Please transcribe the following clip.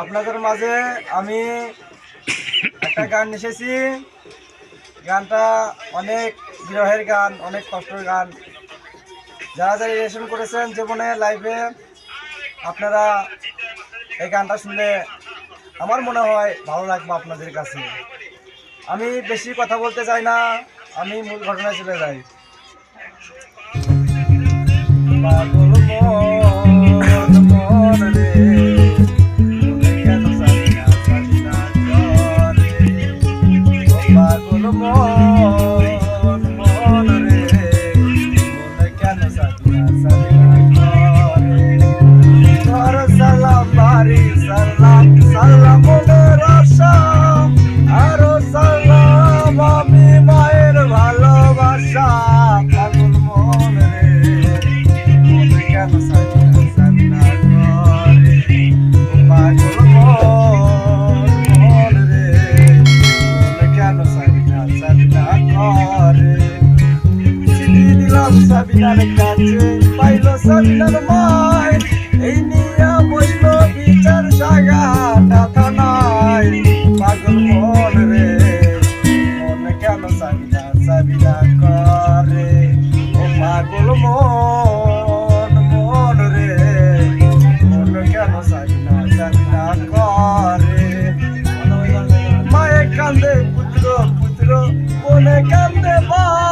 আপনাদের মাঝে আমি একটা গান এসেছি গানটা অনেক বিরহের গান, অনেক কষ্টের গান। যারা যারা রিলেশন করেছেন জীবনে, লাইফে, আপনারা এই গানটা শুনলে আমার মনে হয় ভালো লাগবে আপনাদের কাছে। আমি বেশি কথা বলতে চাই না, আমি মূল ঘটনায় চলে যাই। পাগল দিলাম কাছে পাইল সাবিনার মায়। এই নিয়ে বইল বিচার সাগাটা থানায়। পাগল মন রে, মন কেন সাবিনা সাবিনা করে? ও পাগল মন মন রে, মন কেন সাবিনা সাবিনা করে? মায়ে কান্দে, পুত্র পুত্র, মনে কান্দে ভাই